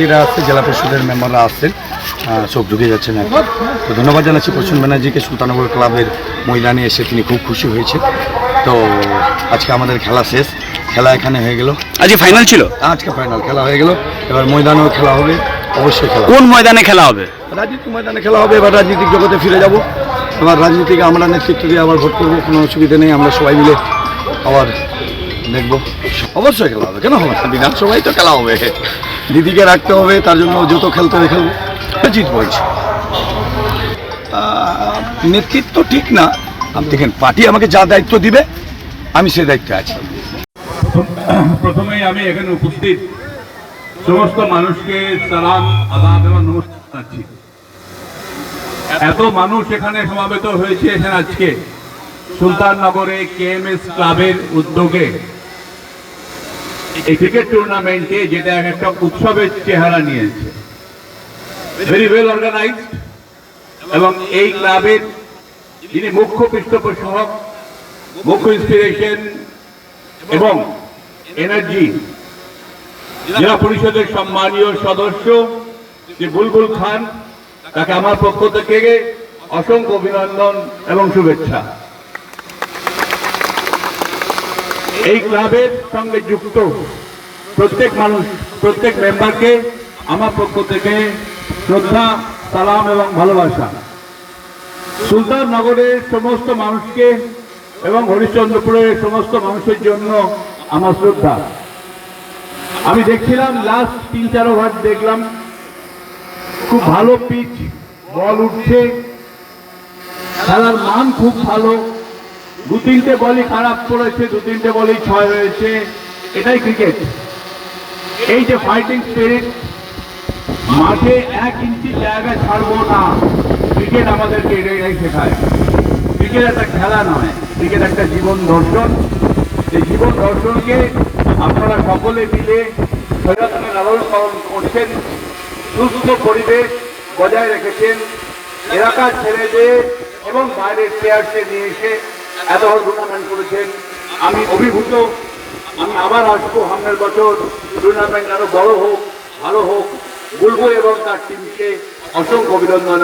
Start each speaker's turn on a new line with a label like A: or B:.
A: প্রতিনিধিরা আসছে জেলা পরিষদের মেম্বাররা আসছেন আহ, সব ঢুকে যাচ্ছেন আর তো ধন্যবাদ জানাচ্ছি প্রসূন ব্যানার্জিকে সুলতানগর ক্লাবের ময়দানে এসে তিনি খুব খুশি হয়েছে তো আজকে আমাদের খেলা শেষ খেলা এখানে হয়ে গেল।
B: আজকে ফাইনাল ছিল?
A: আজকে ফাইনাল খেলা হয়ে গেল। এবার ময়দানেও খেলা হবে অবশ্যই খেলা
B: কোন ময়দানে খেলা হবে?
A: রাজনীতি ময়দানে খেলা হবে এবার রাজনৈতিক জগতে ফিরে যাব। এবার রাজনীতিকে আমরা নেতৃত্ব দিয়ে আবার ভোট করব কোনো অসুবিধা নেই আমরা সবাই মিলে আবার দেখব। অবশ্যই খেলা হবে কেন হবে? বিধানসভায় তো খেলা হবে। দিদিকে রাখতে হবে, তার জন্য যত খেলতে হবে। খেলব জিত বলছি নেতৃত্ব ঠিক না। দেখেন, পার্টি আমাকে যা দায়িত্ব দিবে, আমি সেই দায়িত্বে আছি।
C: প্রথমেই আমি এখানে উপস্থিত সমস্ত মানুষকে সালাম, আদাব এবং নমস্কার জানাচ্ছি। এত মানুষ এখানে সমাবেত হয়েছে এখানে আজকে। সুলতাননগরে কেএমএস ক্লাবের উদ্যোগে এই ক্রিকেট টুর্নামেন্টে যেটা এক একটা উৎসবের চেহারা নিয়েছে। ভেরি ওয়েল অর্গানাইজড এবং এই ক্লাবের যিনি মুখ্য পৃষ্ঠপোষক, মুখ্য ইন্সপিরেশন এবং এনার্জি জেলা পরিষদের সম্মানীয় সদস্য শ্রী বুলবুল খান, তাকে আমার পক্ষ থেকে অসংখ্য অভিনন্দন এবং শুভেচ্ছা। এই ক্লাবের সঙ্গে যুক্ত প্রত্যেক মানুষ, প্রত্যেক মেম্বারকে আমার পক্ষ থেকে শ্রদ্ধা, সালাম এবং ভালোবাসা। সুলতান নগরের সমস্ত মানুষকে এবং হরিশ্চন্দ্রপুরের সমস্ত মানুষের জন্য আমার শ্রদ্ধা। আমি দেখছিলাম লাস্ট তিন চার ওভার দেখলাম, খুব ভালো পিচ বল উঠছে, খেলার মান খুব ভালো। দু তিনটে বলই খারাপ করেছে দু তিনটে বলই ছয় হয়েছে। এটাই ক্রিকেট এই যে ফাইটিং স্পিরিট মাঠে এক ইঞ্চি জায়গা ছাড়বো না। ক্রিকেট আমাদেরকে এটাই শেখায়। ক্রিকেট একটা খেলা নয় ক্রিকেট একটা জীবন দর্শন। এই জীবন দর্শনকে আপনারা সকলে মিলে লালন করছেন, সুস্থ পরিবেশ বজায় রেখেছেন, এলাকার ছেলেদের এবং বাইরের প্লেয়ারকে নিয়ে এসে এত বড় টুর্নামেন্ট করেছেন। আমি অভিভূত, আমি আবার আসব সামনের বছর। টুর্নামেন্ট আরও বড় হোক, ভালো হোক বলব এবং তার টিমকে অসংখ্য অভিনন্দন।